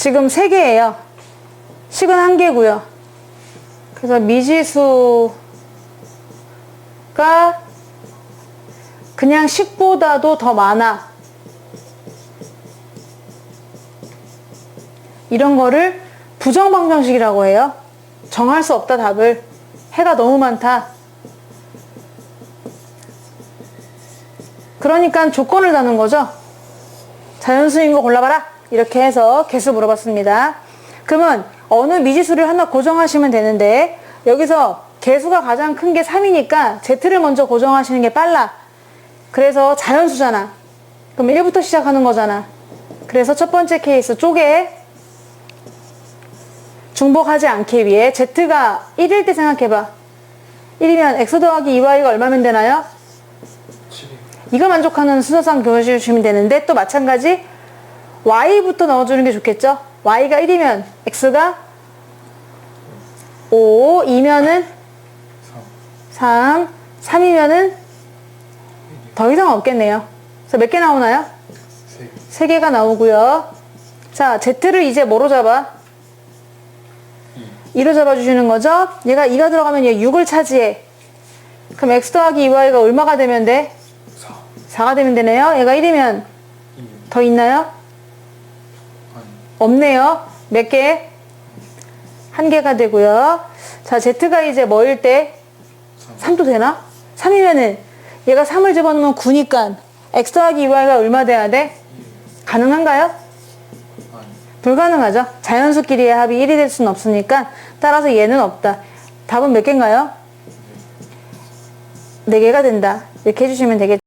지금 3개예요. 식은 1개고요. 그래서 미지수가 그냥 식보다도 더 많아. 이런 거를 부정방정식이라고 해요. 정할 수 없다 답을. 해가 너무 많다. 그러니까 조건을 다는 거죠. 자연수인 거 골라봐라. 이렇게 해서 개수 물어봤습니다. 그러면 어느 미지수를 하나 고정하시면 되는데 여기서 개수가 가장 큰 게 3이니까 Z를 먼저 고정하시는 게 빨라. 그래서 자연수잖아. 그럼 1부터 시작하는 거잖아. 그래서 첫 번째 케이스 쪽에 중복하지 않기 위해 Z가 1일 때 생각해봐. 1이면 X 더하기 2Y가 얼마면 되나요? 7이 이거 만족하는 순서상 교시해 주시면 되는데 또 마찬가지 y부터 넣어주는 게 좋겠죠? y가 1이면 x가 5, 2면은 3 3, 3이면은 더 이상 없겠네요. 그래서 몇 개 나오나요? 3 3개가 나오고요. 자, z를 이제 뭐로 잡아? 2로 잡아주시는 거죠? 얘가 2가 들어가면 얘 6을 차지해. 그럼 x 더하기 2y가 얼마가 되면 돼? 4 4가 되면 되네요. 얘가 1이면 2 더 있나요? 없네요. 몇 개? 한 개가 되고요. 자, Z가 이제 뭐일 때? 3 3도 되나? 3이면은 얘가 3을 집어넣으면 9니까 X 더하기 2Y가 얼마 돼야 돼? 가능한가요? 불가능하죠. 자연수끼리의 합이 1이 될 수는 없으니까 따라서 얘는 없다. 답은 몇 개인가요? 4개가 된다. 이렇게 해주시면 되겠죠.